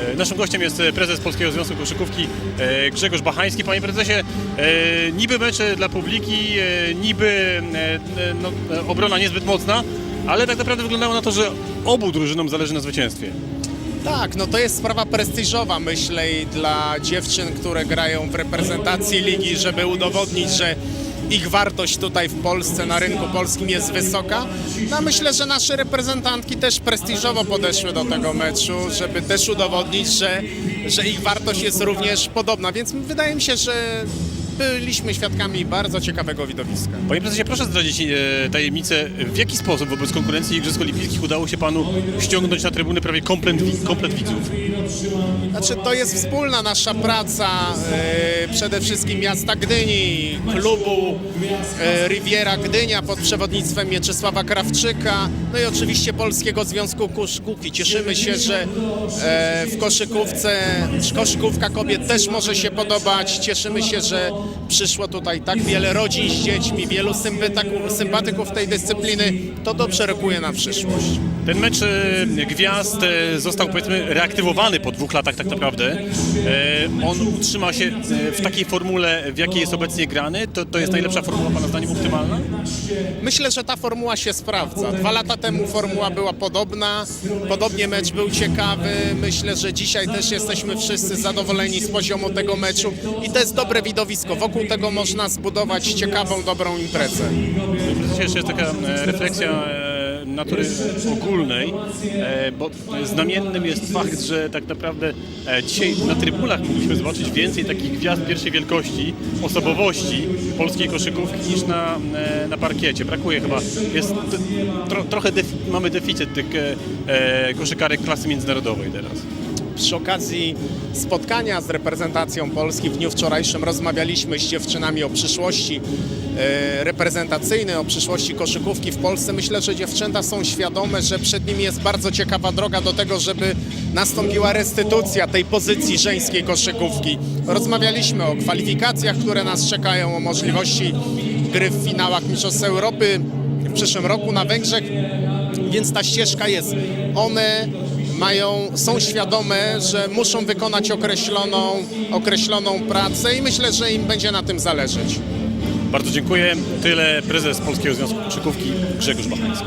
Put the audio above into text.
E, Naszym gościem jest e, prezes Polskiego Związku Koszykówki e, Grzegorz Bachański. Panie prezesie, niby mecze dla publiki, niby no, obrona niezbyt mocna, ale tak naprawdę wyglądało na to, że obu drużynom zależy na zwycięstwie. Tak, no to jest sprawa prestiżowa, myślę, i dla dziewczyn, które grają w reprezentacji ligi, żeby udowodnić, że ich wartość tutaj w Polsce, na rynku polskim jest wysoka. No myślę, że nasze reprezentantki też prestiżowo podeszły do tego meczu, żeby też udowodnić, że, że ich wartość jest również podobna, więc wydaje mi się, że byliśmy świadkami bardzo ciekawego widowiska. Panie prezesie, proszę zdradzić e, tajemnicę, w jaki sposób wobec konkurencji Igrzysk Olimpijskich udało się panu ściągnąć na trybuny prawie komplet, wi- komplet widzów? Znaczy to jest wspólna nasza praca e, przede wszystkim miasta Gdyni, klubu e, Riviera Gdynia pod przewodnictwem Mieczysława Krawczyka, no i oczywiście Polskiego Związku Koszykówki. Cieszymy się, że e, w koszykówce, koszykówka kobiet też może się podobać. Cieszymy się, że przyszło tutaj tak wiele rodzin z dziećmi, wielu sympatyków, tej dyscypliny. To dobrze rokuje na przyszłość. Ten mecz e, gwiazd e, został powiedzmy reaktywowany po dwóch latach tak naprawdę. E, On utrzyma się w takiej formule, w jakiej jest obecnie grany. To, to jest najlepsza formuła Pana zdaniem optymalna? Myślę, że ta formuła się sprawdza. Dwa lata temu formuła była podobna, podobnie mecz był ciekawy. Myślę, że dzisiaj też jesteśmy wszyscy zadowoleni z poziomu tego meczu i to jest dobre widowisko. Wokół tego można zbudować ciekawą, dobrą imprezę. Prezesie, jeszcze jest taka e, refleksja e, natury ogólnej, e, bo znamiennym jest fakt, że tak naprawdę dzisiaj na trybunach mogliśmy zobaczyć więcej takich gwiazd pierwszej wielkości, osobowości polskiej koszykówki niż na, na parkiecie. Brakuje chyba, jest tro, trochę defi, mamy deficyt tych koszykarek klasy międzynarodowej teraz. Przy okazji spotkania z reprezentacją Polski w dniu wczorajszym rozmawialiśmy z dziewczynami o przyszłości e, reprezentacyjnej, o przyszłości koszykówki w Polsce. Myślę, że dziewczęta są świadome, że przed nimi jest bardzo ciekawa droga do tego, żeby nastąpiła restytucja tej pozycji żeńskiej koszykówki. Rozmawialiśmy o kwalifikacjach, które nas czekają, o możliwości gry w finałach Mistrzostw Europy w przyszłym roku na Węgrzech, więc ta ścieżka jest. One mają, są świadome, że muszą wykonać określoną, określoną pracę i myślę, że im będzie na tym zależeć. Bardzo dziękuję. Tyle prezes Polskiego Związku Koszykówki Grzegorz Bachański.